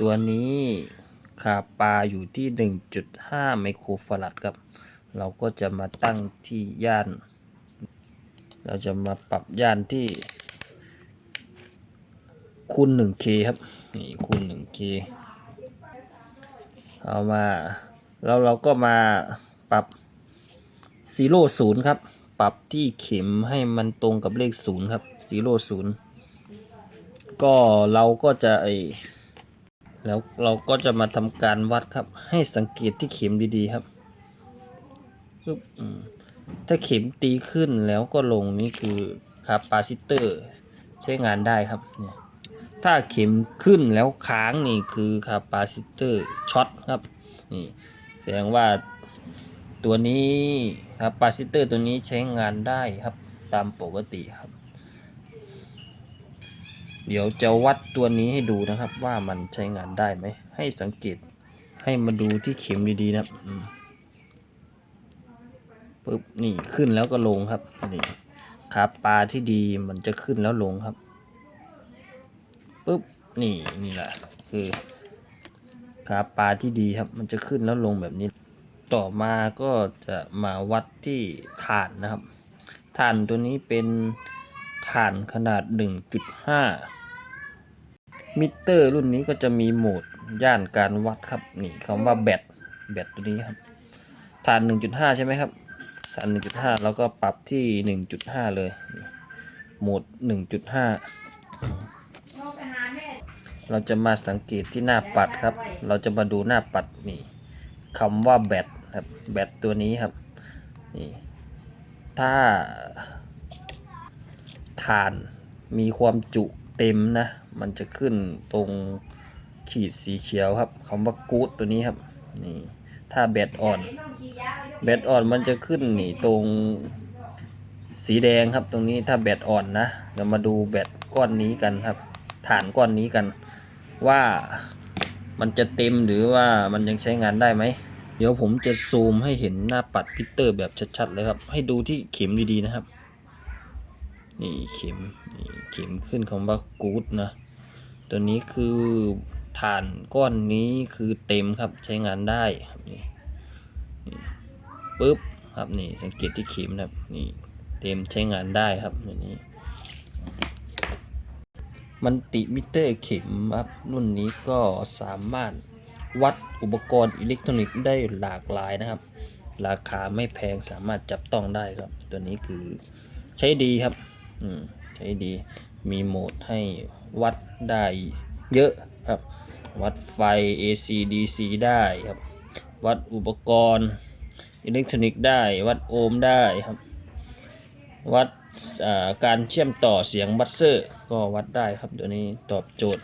ตัวนี้คาปาอยู่ที่ 1.5 ไมโครฟารัดครับ เราก็จะมาตั้งที่ย่าน เราจะมาปรับย่านที่คูณ 1K ครับนี่คูณ 1K เอามาแล้วเราก็มาปรับซีโร่ศูนย์ครับ ปรับที่เข็มให้มันตรงกับเลขศูนย์ครับซีโร่ศูนย์ก็เราก็จะไอ แล้วเราก็จะมาทำการวัดครับ ให้สังเกตที่เข็มดีๆครับถ้าเข็มตีขึ้นแล้วก็ลงนี่คือคาปาซิเตอร์ใช้งานได้ครับเนี่ยถ้าเข็มขึ้นแล้วค้างนี่คือคาปาซิเตอร์ช็อตครับนี่แสดงว่าตัวนี้คาปาซิเตอร์ตัวนี้ใช้งานได้ครับตามปกติครับ เดี๋ยวจะวัดตัวนี้ให้ดูนะครับ ว่ามันใช้งานได้ไหม ให้สังเกตให้มาดูที่เข็มดีๆนะปึ๊บนี่ขึ้นแล้วก็ลงครับนี่คาปลาที่ดีมันจะขึ้นแล้วลงครับปุ๊บนี่นี่แหละคือขาปลาที่ดีครับ มันจะขึ้นแล้วลงแบบนี้ ต่อมาก็จะมาวัดที่ฐานนะครับฐานตัวนี้เป็น ฐานขนาด 1.5 มิเตอร์รุ่นนี้ก็จะมีโหมดย่านการวัดครับ นี่คำว่าแบตแบตตัวนี้ครับฐาน 1.5 ใช่ไหมครับฐาน 1.5 แล้วก็ปรับที่ 1.5 เลย โหมด 1.5 เราจะมาสังเกตที่หน้าปัดครับ เราจะมาดูหน้าปัดนี่คำว่าแบตครับแบตตัวนี้ครับนี่ถ้า ฐานมีความจุเต็มนะ มันจะขึ้นตรงขีดสีเขียวครับคำว่ากู๊ดตัวนี้ครับนี่ถ้าแบตอ่อน แบตอ่อนมันจะขึ้นนี่ตรงสีแดงครับตรงนี้ถ้าแบตอ่อนนะเรามาดูแบตก้อนนี้กันครับ ฐานก้อนนี้กัน ว่ามันจะเต็มหรือว่ามันยังใช้งานได้ไหม เดี๋ยวผมจะซูมให้เห็นหน้าปัดพิเตอร์แบบชัดๆเลยครับ ให้ดูที่เข็มดีๆนะครับ นี่เข็มนี่เข็มขึ้นคำว่ากู๊ดนะ ตัวนี้คือฐานก้อนนี้คือเต็มครับใช้งานได้ครับนี่นี่ปึ๊บครับนี่สังเกตที่เข็มนะครับนี่เต็มใช้งานได้ครับตัวนี้มันติมิเตอร์เข็มครับรุ่นนี้ก็สามารถวัดอุปกรณ์อิเล็กทรอนิกส์ได้หลากหลายนะครับ ราคาไม่แพงสามารถจับต้องได้ครับ ตัวนี้คือใช้ดีครับ อืมใช้ดี มีโหมดให้วัดได้เยอะครับ วัดไฟ AC DC ได้ครับ วัดอุปกรณ์อิเล็กทรอนิกส์ได้ วัดโอห์มได้ครับ วัดการเชื่อมต่อเสียงบัสเซอร์ ก็วัดได้ครับ ตัวนี้ตอบโจทย์